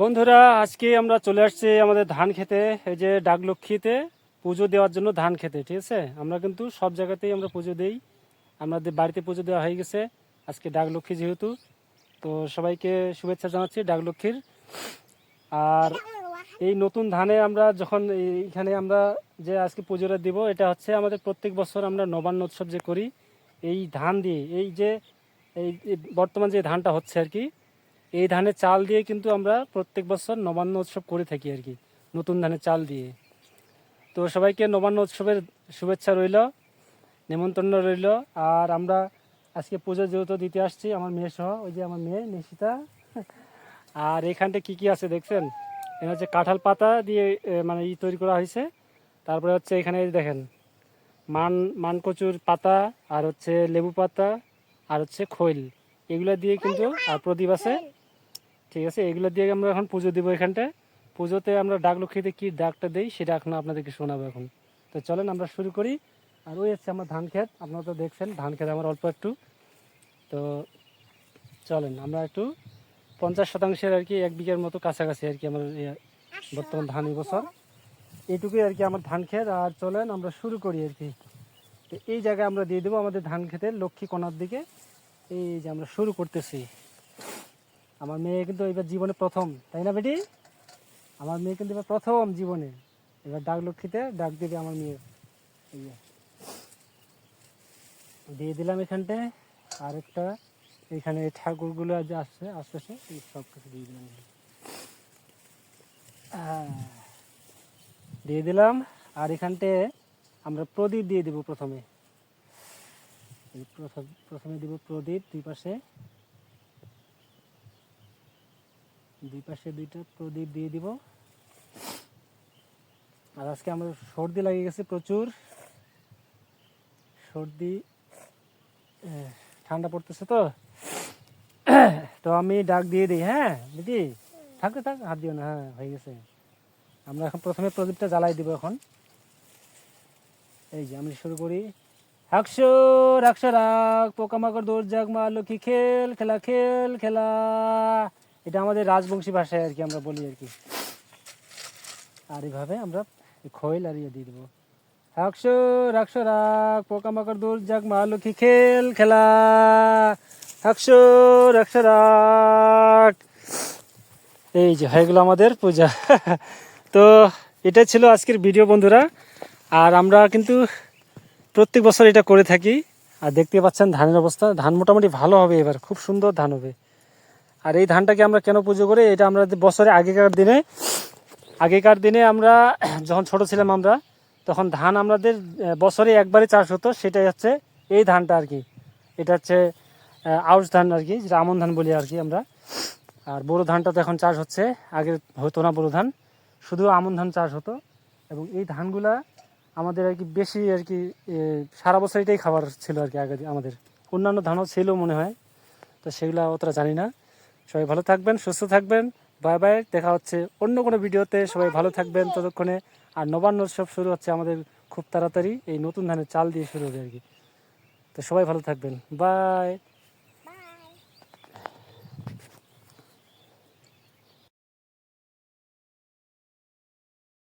বন্ধুরা, আজকে আমরা চলে আসছি আমাদের ধান খেতে। এই যে ডাকলক্ষ্মীতে পুজো দেওয়ার জন্য ধান খেতে, ঠিক আছে? আমরা কিন্তু সব জায়গাতেই আমরা পুজো দেই। আমাদের বাড়িতে পুজো দেওয়া হয়ে গেছে আজকে ডাকলক্ষ্মী যেহেতু। তো সবাইকে শুভেচ্ছা জানাচ্ছি ডাকলক্ষ্মীর আর এই নতুন ধানে আমরা যখন এইখানে আমরা যে আজকে পুজোটা দিব, এটা হচ্ছে আমাদের প্রত্যেক বছর আমরা নবান্ন উৎসব যে করি, এই ধান দিয়ে, এই যে, এই এই বর্তমান যে ধানটা হচ্ছে আর কি এই ধানের চাল দিয়ে কিন্তু আমরা প্রত্যেক বছর নবান্ন উৎসব করে থাকি আর কি, নতুন ধানের চাল দিয়ে। তো সবাইকে নবান্ন উৎসবের শুভেচ্ছা রইল, নেমন্তন্ন রইল। আর আমরা আজকে পুজো যেহেতু দিতে আসছি, আমার মেয়ে সহ, ওই যে আমার মেয়ে, নিশিতা। আর এখানটা কি কি আছে দেখছেন? এখানে হচ্ছে কাঁঠাল পাতা দিয়ে মানে ই তৈরি করা হয়েছে। তারপরে হচ্ছে এখানে দেখেন, মান, মানকচুর পাতা, আর হচ্ছে লেবু পাতা, আর হচ্ছে খৈল। এগুলো দিয়ে কিন্তু, আর প্রদীপ আছে। ঠিক আছে, এগুলো দিয়ে আমরা এখন পুজো দিব এখানটায়। পুজোতে আমরা ডাক লক্ষ্মীতে কী ডাকটা দেই সেটা এখন আপনাদেরকে শোনাবো এখন। তো চলেন আমরা শুরু করি। আর ওই হচ্ছে আমার ধান ক্ষেত, আপনারা তো দেখছেন, ধান ক্ষেত আমার অল্প একটু। তো চলেন, আমরা একটু পঞ্চাশ শতাংশের আর কি এক বিঘার মতো কাছাকাছি আর কি আমার বর্তমান ধান এই বছর এইটুকুই আর কি আমার ধান ক্ষেত। আর চলেন আমরা শুরু করি আর কি। তো এই জায়গায় আমরা দিয়ে দেবো আমাদের ধান ক্ষেতের লক্ষ্মী কোনার দিকে। এই যে আমরা শুরু করতেছি। আমার মেয়ে কিন্তু এবার জীবনে প্রথম, তাই না বেটি? আমার মেয়ে কিন্তু এবার প্রথম জীবনে। এবার ডাক লক্ষ্মীতে ডাক দেবে আমার মেয়ে। দিয়ে দিলাম এখানটায় আরেকটা, এখানে ঠাকুরগুলো যে আসছে আশেপাশে এই সব কিছু দিয়ে দিলাম। হ্যাঁ। দিয়ে দিলাম। আর এখানটায় আমরা প্রদীপ দিয়ে দিব প্রথম- প্রথমে দিব প্রদীপ দুই পাশে। দুই পাশে দুইটা প্রদীপ দিয়ে দিব। আর আজকে আমার সর্দি লাগিয়ে গেছে প্রচুর। সর্দি ঠান্ডা পড়তেছে তো। তো আমি ডাক দিয়ে দিই হ্যাঁ দিদি থাকতে থাক, হাত দিও না হ্যাঁ হয়ে গেছে। আমরা এখন প্রথমে প্রদীপটা জ্বালাই দিব এখন। এই যে আমি শুরু করি। একশো একশো রাখ, পোকামাকড় দৌড় জাগ মা, লক্ষ্মী, খেল, খেলা খেল, খেলা। এটা আমাদের রাজবংশী ভাষায় আর কি আমরা বলি আর কি। আর এইভাবে আমরা খৈল আর ইয়ে দিয়ে দেবো। একশো একশো রাখ, পোকামাকড় দৌড় যাক, মা লক্ষ্মী খেল, খেলা। একশো একশো রাখ। এই যে, হয়ে গেলো আমাদের পূজা। তো এটা ছিল আজকের ভিডিও বন্ধুরা। আর আমরা কিন্তু প্রত্যেক বছর এটা করে থাকি। আর দেখতে পাচ্ছেন ধানের অবস্থা। ধান মোটামুটি ভালো হবে এবার। খুব সুন্দর ধান হবে। আর এই ধানটাকে আমরা কেন পুজো করি? এটা আমরা বছরে আগেকার দিনে আগেকার দিনে আমরা যখন ছোট ছিলাম আমরা, তখন ধান আমাদের বছরে একবারে চাষ হতো, সেটাই হচ্ছে এই ধানটা আর কি। এটা হচ্ছে আউশ ধান আর কি, যেটা আমন ধান বলি আর কি আমরা। আর বোরো ধানটা তো এখন চাষ হচ্ছে আগে হতো না বোরো ধান, শুধু আমন ধান চাষ হতো। এবং এই ধানগুলা আমাদের আর কি বেশি আর কি সারা বছর এটাই খাবার ছিল আর কি আগে আমাদের। অন্যান্য ধানও ছিল মনে হয়, তো সেগুলো অতটা জানি না। সবাই ভালো থাকবেন, সুস্থ থাকবেন। বাই বাই দেখা হচ্ছে অন্য কোনো ভিডিওতে। সবাই ভালো থাকবেন ততক্ষণে। আর নবান্ন উৎসব শুরু হচ্ছে আমাদের খুব তাড়াতাড়ি। এই নতুন ধানের চাল দিয়ে শুরু হবে আর কি। তো সবাই ভালো থাকবেন। বাই